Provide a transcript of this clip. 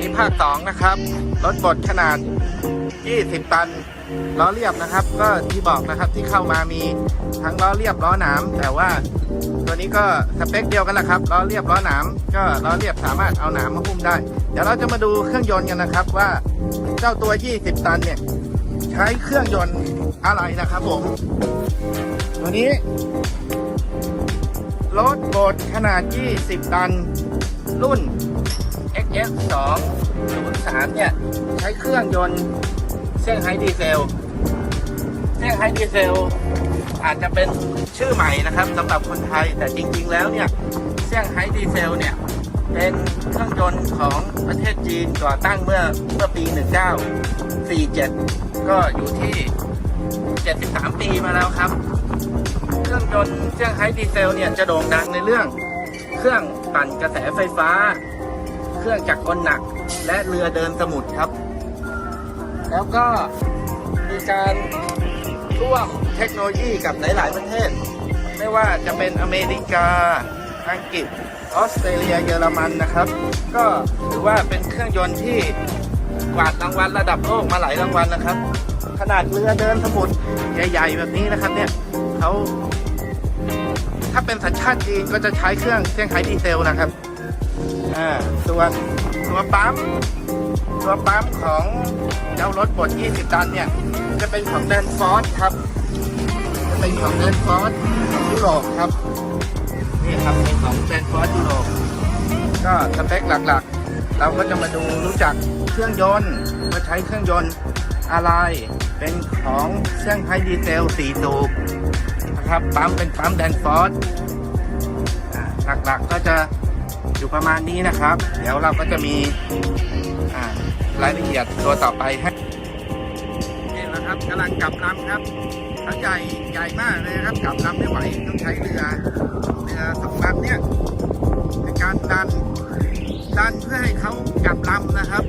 นี้ภาคสองนะครับรถบดขนาด 20 ตันล้อเรียบนะครับ ก็ที่บอกนะครับที่เข้ามามีทั้งล้อเรียบล้อหนามแต่ว่าตัวนี้ก็สเปคเดียวกันแหละครับล้อเรียบล้อหนามก็ล้อเรียบสามารถเอาหนามมาหุ้มได้ เดี๋ยวเราจะมาดูเครื่องยนต์กันนะครับว่าเจ้าตัว 20 ตันเนี่ยใช้เครื่องยนต์อะไรนะครับผมตัวนี้รถบดขนาด 20 ตันรุ่น F203 เนี่ย ใช้เครื่องยนต์เซี่ยงไฮ้ดีเซลเซี่ยงไฮ้ดีเซล อาจจะเป็นชื่อใหม่นะครับสำหรับคนไทยแต่จริง ๆ แล้วเนี่ยเซี่ยงไฮ้ดีเซลเนี่ยเป็นเครื่องยนต์ของประเทศจีนก่อตั้งเมื่อเมื่อปี 1947 ก็อยู่ที่ 73 ปีมาแล้วครับ เครื่องยนต์เซี่ยงไฮ้ดีเซลเนี่ยจะโด่งดังในเรื่อง เครื่องปั่นกระแสไฟฟ้า เครื่องจักรกลหนัก และเรือเดินสมุทรครับ แล้วก็มีการร่วมเทคโนโลยีกับหลาย ๆ ประเทศ ไม่ว่าจะเป็นอเมริกา อังกฤษ ออสเตรเลีย เยอรมันนะครับ ก็ถือว่าเป็นเครื่องยนต์ที่กวาดรางวัลระดับโลกมาหลายรางวัลนะครับ ขนาดเรือเดินสมุทรใหญ่ ๆ แบบนี้นะครับเนี่ยเขาถ้าเป็นสัญชาติจีนก็จะใช้เครื่องเซี่ยงไฮ้ดีเซลนะครับ อ่าส่วนตัวปั๊ม ตัวปั๊มของเจ้ารถบด 20 ตันเนี่ย จะเป็นของแดนฟอร์ดครับ จะเป็นของแดนฟอร์ดของยุโรปครับ นี่ครับเป็นของแดนฟอร์ดยุโรปก็สเปคหลักๆ เราก็จะมาดูรู้จักเครื่องยนต์ว่าใช้เครื่องยนต์อะไร เป็นของเซี่ยงไฮ้ดีเซล4สูบนะครับ ปั๊มเป็นปั๊มแดนฟอร์ดอ่าหลักๆก็จะ อยู่ประมาณนี้นะครับ เดี๋ยวเราก็จะมีรายละเอียดตัวต่อไปให้นี่แหละครับกำลังกลับลำครับเขาใหญ่ใหญ่มากเลยครับกลับลำไม่ไหวต้องใช้เรือเรือสองลำเนี่ยในการดันดันเพื่อให้เขากลับลำนะครับ